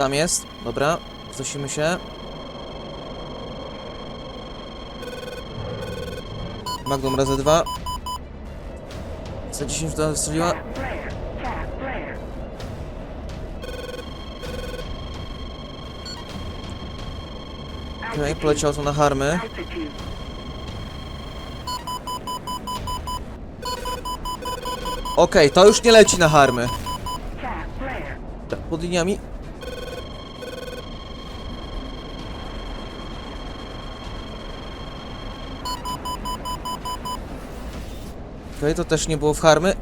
Tam jest, dobra. Znosimy się. Magnum razy dwa. Za 10 to strzeliła. Okej, poleciało to na harmy. Okej, to już nie leci na harmy. Tak, pod liniami. Okej, to też nie było w harmy.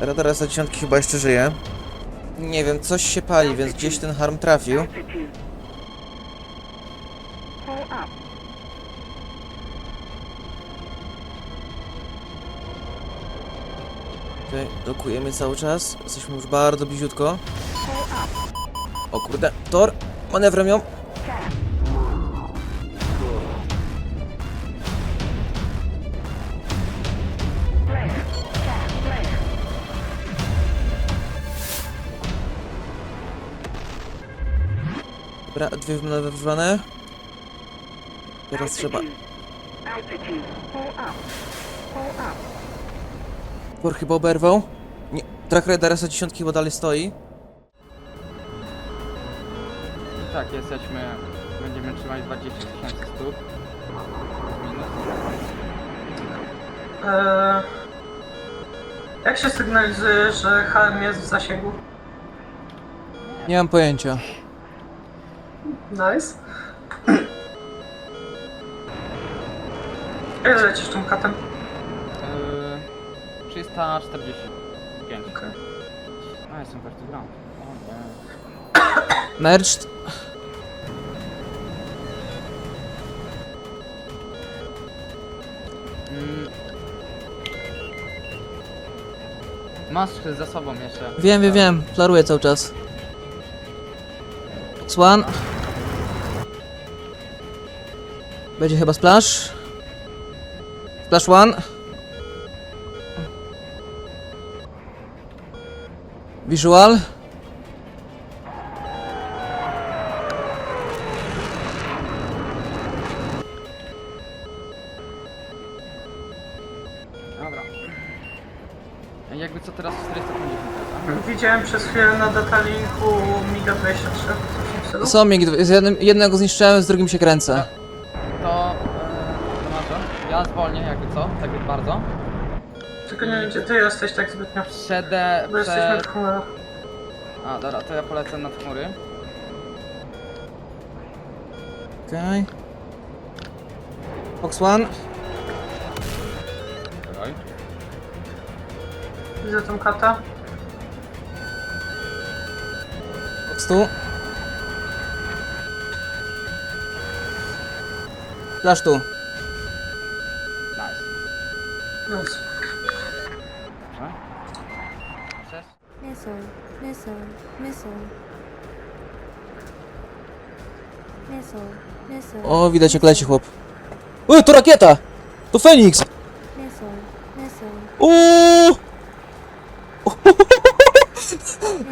Radar za dziesiątki chyba jeszcze żyje. Nie wiem, coś się pali, więc gdzieś ten harm trafił. Okej, dokujemy cały czas. Jesteśmy już bardzo bliziutko. O kurde, tor! Manewrem ją! Dobra, dwie wmanewrowane. Teraz trzeba... Tor chyba oberwał. Nie, track radara za dziesiątki chyba dalej stoi. Tak, jesteśmy. Będziemy trzymać 20 tysięcy stóp. Minus. Eee, jak się sygnalizuje, że HM jest w zasięgu? Nie mam pojęcia. Nice. Ile lecisz tym katem? Yy, 345. Okej. A, jestem vertiground. O nie. Mm. Masz za sobą jeszcze. Wiem, wiem, wiem. Flaruję cały czas. Swan. Będzie chyba splash. Splash one. Visual. Dobra. Jakby co teraz 450 tak? Widziałem przez chwilę na datalinku MIGA 23. Coś w tym stylu. Są mig, z jednym, jednego zniszczyłem, z drugim się kręcę. To... Yy, to może. Ja zwolnię jakby co, tak bardzo. Tylko nie wiem, gdzie ty jesteś tak zbytnio. Przedę... Bo jesteśmy Przed... w chmurach. A, dobra, to ja polecę nad chmury. Okej. Fox one. Widzę tą kata. Fox tu. Flash tu. Nice. Nice. Dobrze. Sześć. Missile, missile, missile. Missile, missile. O, widać jak leci chłop. Uy, to rakieta! To Feniks! Missile, missile. Uuu!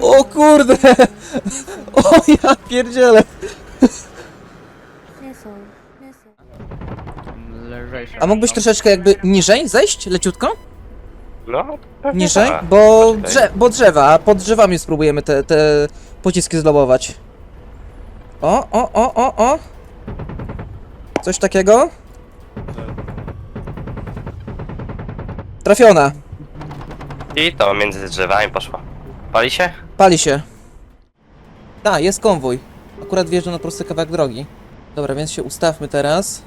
O kurde! O ja pierdzielę! A mógłbyś troszeczkę jakby niżej zejść? Leciutko? No, pewnie Niżej? tak. Bo, Tutaj. drze bo drzewa, a pod drzewami spróbujemy te, te pociski zlobować. O, o, o, o, o! Coś takiego? Trafiona. I to między drzewami poszło. Pali się? Pali się. A, jest konwój. Akurat wjeżdża na prosty kawałek drogi. Dobra, więc się ustawmy teraz.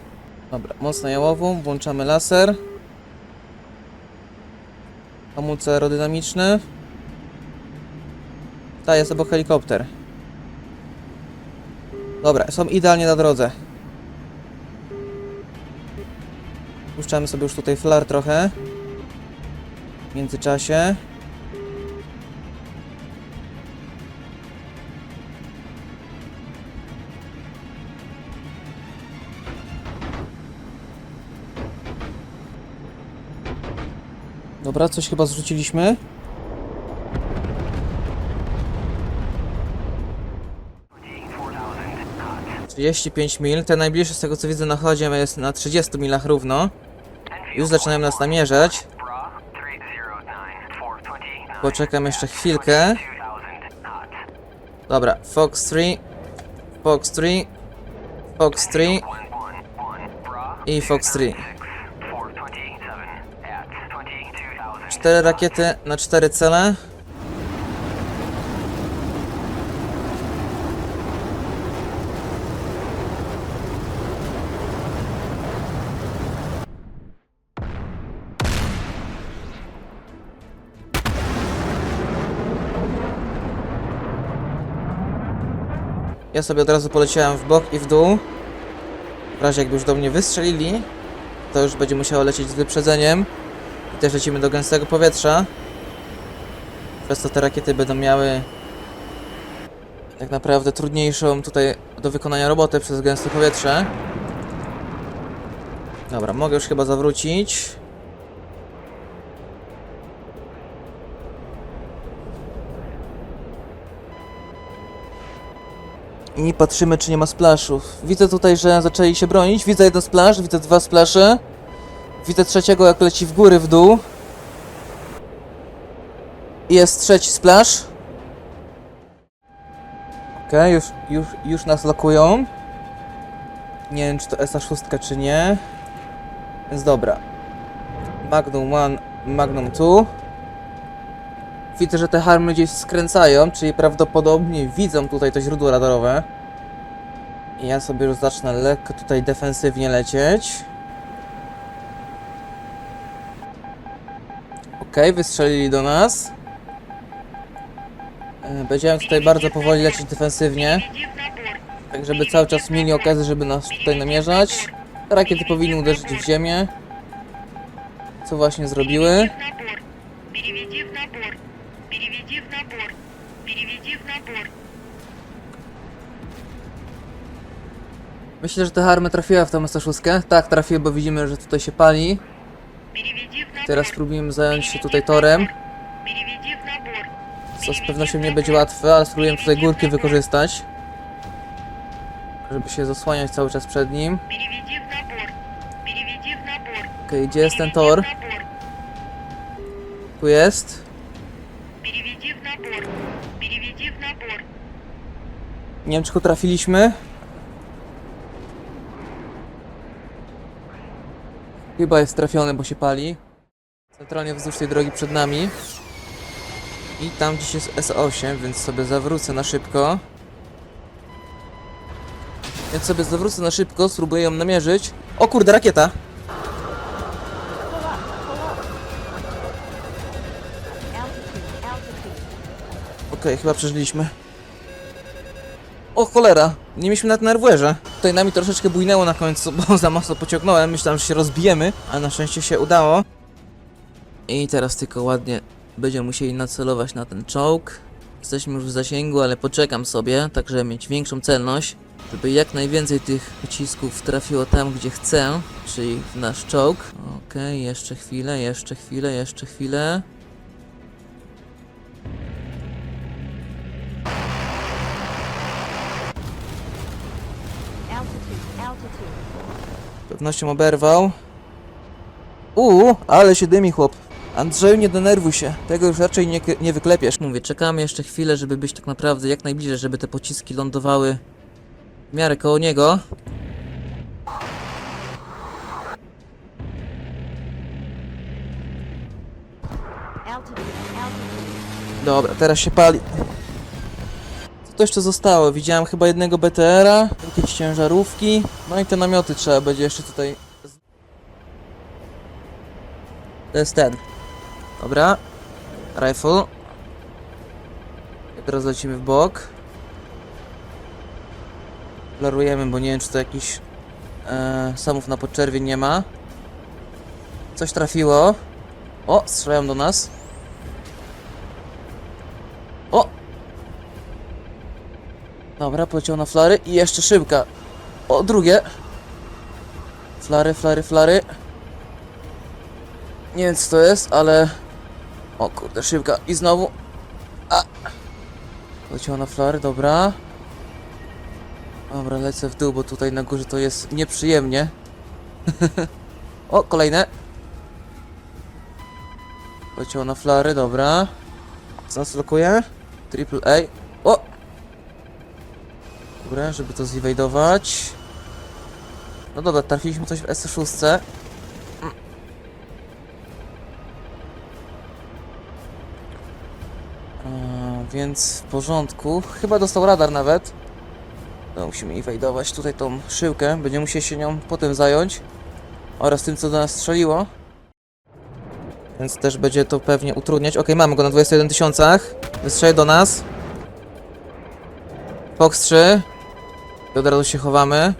Dobra, mocno jałową, włączamy laser. Hamulce aerodynamiczne. Ta jest obok helikopter. Dobra, są idealnie na drodze. Puszczamy sobie już tutaj flar trochę. W międzyczasie. Dobra, coś chyba zrzuciliśmy. Trzydzieści pięć mil. Ten najbliższy z tego co widzę na chodzie jest na 30 milach równo. Już zaczynają nas namierzać. Poczekam jeszcze chwilkę. Dobra, Fox 3, Fox 3, Fox 3 i Fox 3. Cztery rakiety na cztery cele. Ja sobie od razu poleciałem w bok i w dół. W razie jakby już do mnie wystrzelili, to już będzie musiało lecieć z wyprzedzeniem. I też lecimy do gęstego powietrza. Przez to te rakiety będą miały tak naprawdę trudniejszą tutaj do wykonania robotę przez gęste powietrze. Dobra, mogę już chyba zawrócić. I patrzymy, czy nie ma splaszów. Widzę tutaj, że zaczęli się bronić. Widzę jeden splash, widzę dwa splasze. Widzę trzeciego, jak leci w góry, w dół. Jest trzeci splash. Okej, już, już, już nas lokują. Nie wiem, czy to SA6 czy nie. Więc dobra. Magnum 1, Magnum 2. Widzę, że te harmy gdzieś skręcają, czyli prawdopodobnie widzą tutaj to źródło radarowe. I ja sobie już zacznę lekko tutaj defensywnie lecieć. wystrzelili do nas. E, będziemy tutaj bardzo powoli lecieć defensywnie. Tak, żeby cały czas mieli okazję, żeby nas tutaj namierzać. Rakiety powinny uderzyć w ziemię. Co właśnie zrobiły. Myślę, że ta armę trafiła w tą ms Tak, trafiła, bo widzimy, że tutaj się pali. Teraz spróbujemy zająć się tutaj torem. Co z pewnością nie będzie łatwe, ale spróbujemy tutaj górki wykorzystać. Żeby się zasłaniać cały czas przed nim. Okej, okay, gdzie jest ten tor? Tu jest. Nie wiem, czy go trafiliśmy. Chyba jest trafiony, bo się pali. Centralnie wzdłuż tej drogi przed nami. I tam gdzieś jest S8, więc sobie zawrócę na szybko. Więc sobie zawrócę na szybko, spróbuję ją namierzyć. O kurde, rakieta! Okej, chyba przeżyliśmy. O cholera, nie mieliśmy nawet na nerwuerze. Tutaj nami troszeczkę bujnęło na końcu, bo za mocno pociągnąłem. Myślałem, że się rozbijemy, a na szczęście się udało. I teraz tylko ładnie będziemy musieli nacelować na ten czołg. Jesteśmy już w zasięgu, ale poczekam sobie, tak żeby mieć większą celność. Żeby jak najwięcej tych pocisków trafiło tam, gdzie chcę, czyli w nasz czołg. Okej, jeszcze chwilę, jeszcze chwilę, jeszcze chwilę. Z pewnością oberwał. Uuu, ale się dymi chłop. Andrzeju, nie denerwuj się. Tego już raczej nie, nie wyklepiesz. Mówię, czekamy jeszcze chwilę, żeby być tak naprawdę jak najbliżej, żeby te pociski lądowały w miarę koło niego. Dobra, teraz się pali. Co to jeszcze zostało? Widziałem chyba jednego BTR-a, jakieś ciężarówki. No i te namioty trzeba będzie jeszcze tutaj... To jest ten. Dobra. Rifle. Teraz lecimy w bok. Klarujemy, bo nie wiem czy to jakiś e, samów na podczerwień nie ma. Coś trafiło. O, strzelają do nas. O! Dobra, poleciał na flary i jeszcze szybka. O, drugie. Flary, flary, flary. Nie wiem co to jest, ale... O kurde, szybka. I znowu... A! Leciała na flary, dobra. Dobra, lecę w dół, bo tutaj na górze to jest nieprzyjemnie. o, kolejne. Leciało na flary, dobra. Co nas lokuje? Triple A. O! Dobra, żeby to zewajdować. No dobra, trafiliśmy coś w S6. Więc w porządku. Chyba dostał radar nawet. No, musimy inwajdować tutaj tą szyłkę. Będziemy musieli się nią potem zająć. Oraz tym, co do nas strzeliło. Więc też będzie to pewnie utrudniać. Ok, mamy go na 21 tysiącach. Wystrzeli do nas. Fox 3. I od razu się chowamy.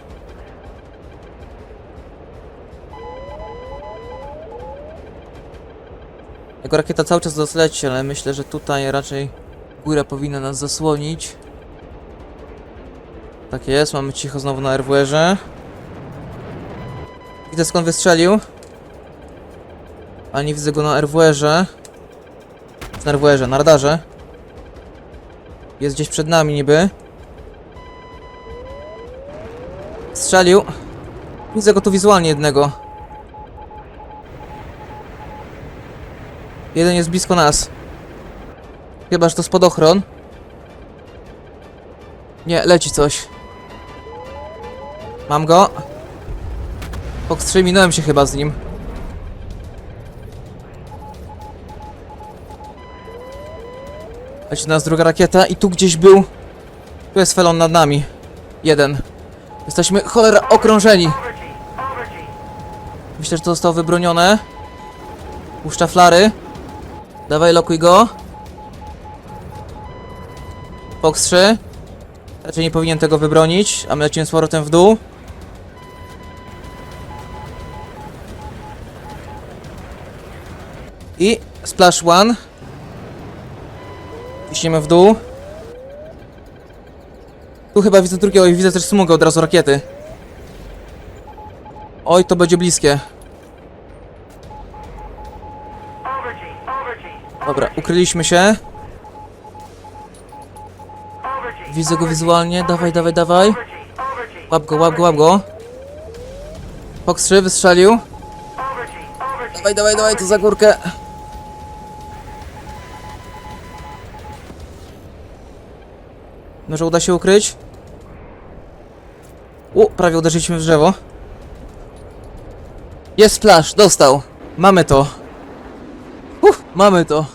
Jako rakieta cały czas do nas leci, ale myślę, że tutaj raczej góra powinna nas zasłonić. Tak jest, mamy cicho znowu na RWR-ze. Widzę skąd wystrzelił. Ale nie widzę go na RWR-ze. Na RWR-ze, na radarze. Jest gdzieś przed nami niby. Strzelił. Widzę go tu wizualnie jednego. Jeden jest blisko nas. Chyba, że to spadochron. Nie, leci coś. Mam go. Fox 3, minąłem się chyba z nim. Leci do nas druga rakieta i tu gdzieś był... Tu jest felon nad nami. Jeden. Jesteśmy cholera okrążeni. Myślę, że to zostało wybronione. Puszcza flary. Dawaj, lokuj go. Fox 3. Raczej nie powinien tego wybronić, a my lecimy z powrotem w dół. I splash one. Ciśniemy w dół. Tu chyba widzę drugiego i widzę też smugę od razu rakiety. Oj, to będzie bliskie. Dobra, ukryliśmy się. Widzę go wizualnie. Dawaj, dawaj, dawaj. Łap go, łap go, łap go. Fox 3 wystrzelił. Dawaj, dawaj, dawaj, tu za górkę. Może uda się ukryć? U, prawie uderzyliśmy w drzewo. Jest splash, dostał. Mamy to. Uff, mamy to.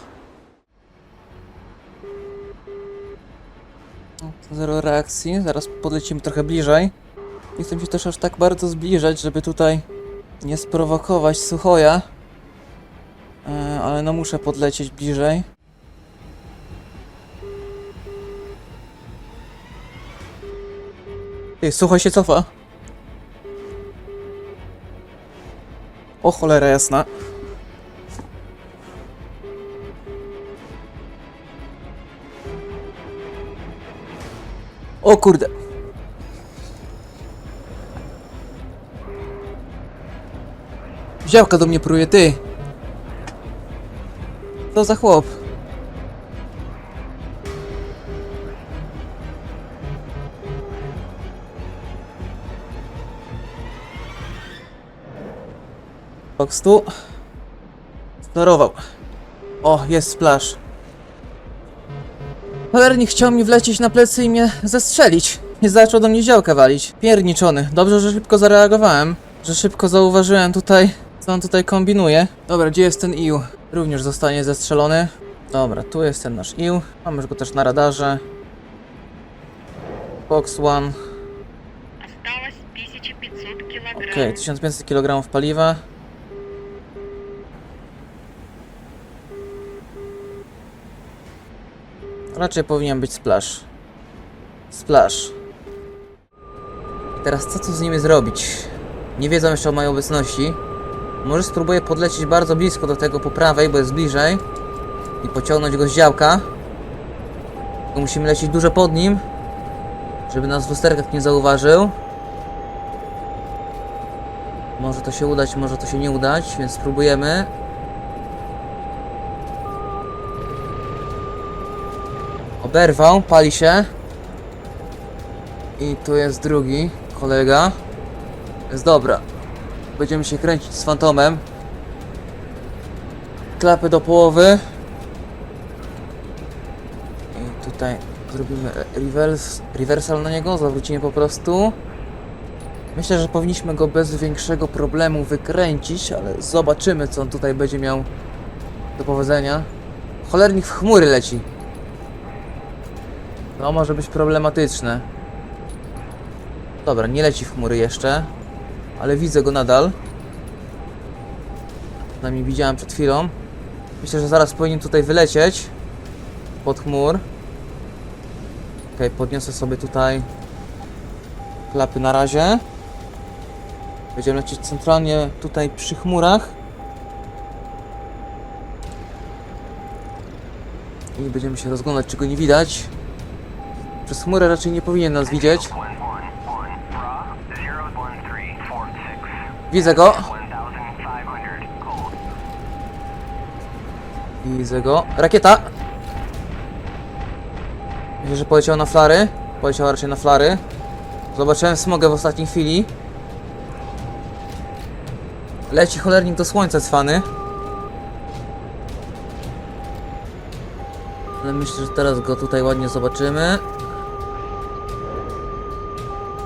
No, to Zero reakcji, zaraz podlecimy trochę bliżej. Nie chcę się też aż tak bardzo zbliżać, żeby tutaj nie sprowokować Suchoja. E, ale no muszę podlecieć bliżej. Ty, Suchoj się cofa. O cholera jasna. O kurde. Działka do mnie pruje, ty. Co za chłop? Fox tu. Sterował. O, jest splash. Cholernik chciał mi wlecieć na plecy i mnie zestrzelić. Nie zaczął do mnie działka walić. Pierniczony. Dobrze, że szybko zareagowałem. Że szybko zauważyłem tutaj, co on tutaj kombinuje. Dobra, gdzie jest ten IU? Również zostanie zestrzelony. Dobra, tu jest ten nasz IU. Mamy już go też na radarze. Fox One. Осталось 1500 килограмм. Okej, 1500 kg paliwa. Raczej powinien być splash. Splash. Teraz co tu z nimi zrobić? Nie wiedzą jeszcze o mojej obecności. Może spróbuję podlecieć bardzo blisko do tego po prawej, bo jest bliżej. I pociągnąć go z działka. Tylko musimy lecieć dużo pod nim. Żeby nas w lusterkach nie zauważył. Może to się udać, może to się nie udać, więc spróbujemy. Oberwał, pali się. I tu jest drugi kolega. Jest dobra. Będziemy się kręcić z fantomem. Klapy do połowy. I tutaj zrobimy reverse, reversal na niego, zawrócimy po prostu. Myślę, że powinniśmy go bez większego problemu wykręcić, ale zobaczymy co on tutaj będzie miał do powiedzenia. Cholernik w chmury leci. To może być problematyczne. Dobra, nie leci w chmury jeszcze, ale widzę go nadal. Przynajmniej widziałem przed chwilą. Myślę, że zaraz powinien tutaj wylecieć pod chmur. Okej, podniosę sobie tutaj klapy na razie. Będziemy lecieć centralnie tutaj przy chmurach. I będziemy się rozglądać, czy go nie widać. Przez chmurę raczej nie powinien nas widzieć. Widzę go. Widzę go. Rakieta! Myślę, że poleciał na flary. Poleciał raczej na flary. Zobaczyłem smogę w ostatniej chwili. Leci cholernik do słońca cwany. Ale myślę, że teraz go tutaj ładnie zobaczymy.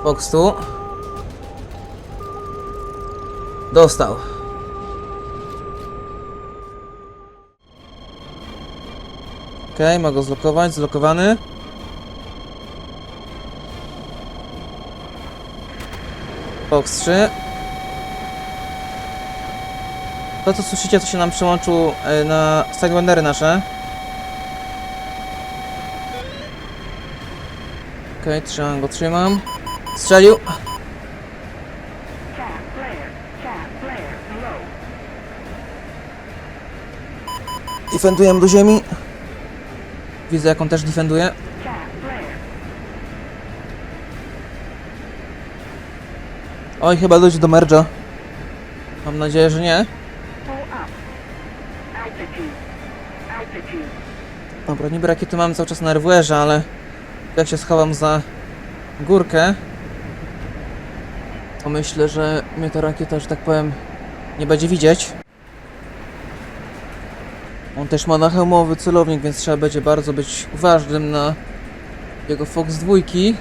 Fox tu. Dostał. Okej, mogę go zlokować, zlokowany. Fox 3. To co słyszycie, to się nam przełączył e, na Stagwandery nasze. Okej, trzymam go, trzymam. Strzelił. Defendujemy do ziemi. Widzę jak on też defenduje. Oj, chyba dojdzie do merge'a. Mam nadzieję, że nie. Dobra, niby rakiety mamy cały czas na RWR-ze, ale jak się schowam za górkę, myślę, że mnie ta rakieta, że tak powiem, nie będzie widzieć. On też ma nachełmowy celownik, więc trzeba będzie bardzo być uważnym na jego Fox dwójki.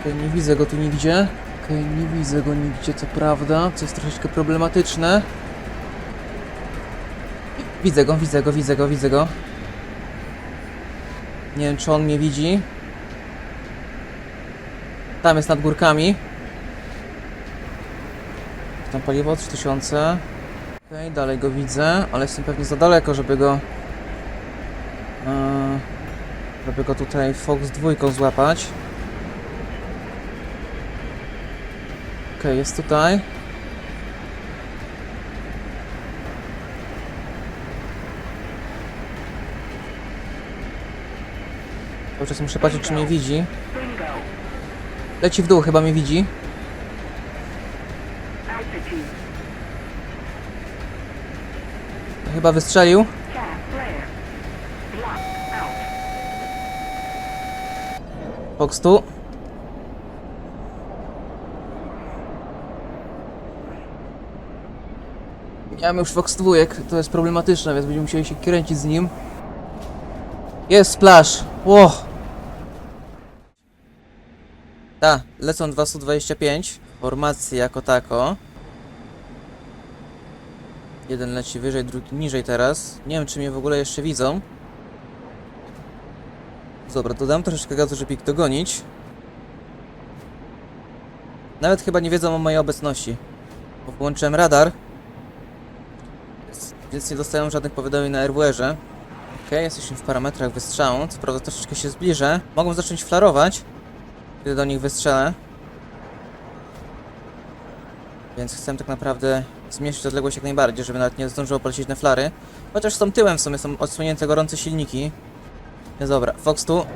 Okej, nie widzę go tu nigdzie. Okej, nie widzę go nigdzie, co prawda, co jest troszeczkę problematyczne. Widzę go, widzę go, widzę go, widzę go. Nie wiem, czy on mnie widzi. Tam jest nad górkami. Tam paliwo 3000. Okej, dalej go widzę, ale jestem pewnie za daleko, żeby go... e, żeby go tutaj Fox dwójką złapać. Okej, jest tutaj. Cały czas muszę patrzeć, czy mnie widzi. Leci w dół, chyba mnie widzi. Chyba wystrzelił. Fox tu. Mam już Fox dwójek, to jest problematyczne, więc będziemy musieli się kręcić z nim. Jest splash! Ło! Ta, lecą 2 25 Formacje jako tako. Jeden leci wyżej, drugi niżej teraz. Nie wiem, czy mnie w ogóle jeszcze widzą. Dobra, dodam troszeczkę gazu, żeby ich dogonić. Nawet chyba nie wiedzą o mojej obecności. Bo włączyłem radar. Więc- nie dostają żadnych powiadomień na RWR-ze. Okej, jesteśmy w parametrach wystrzału. Co prawda troszeczkę się zbliżę. Mogą zacząć flarować, gdy do nich wystrzelę. Więc chcę tak naprawdę zmniejszyć odległość jak najbardziej, żeby nawet nie zdążyło polecieć na flary. Chociaż są tyłem w sumie, są odsłonięte gorące silniki. Więc dobra, Fox tu.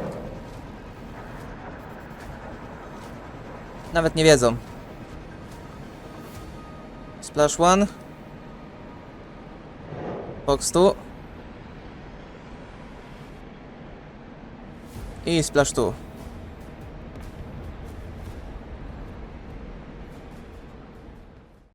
Nawet nie wiedzą. Splash one. Fox tu. I splash tu.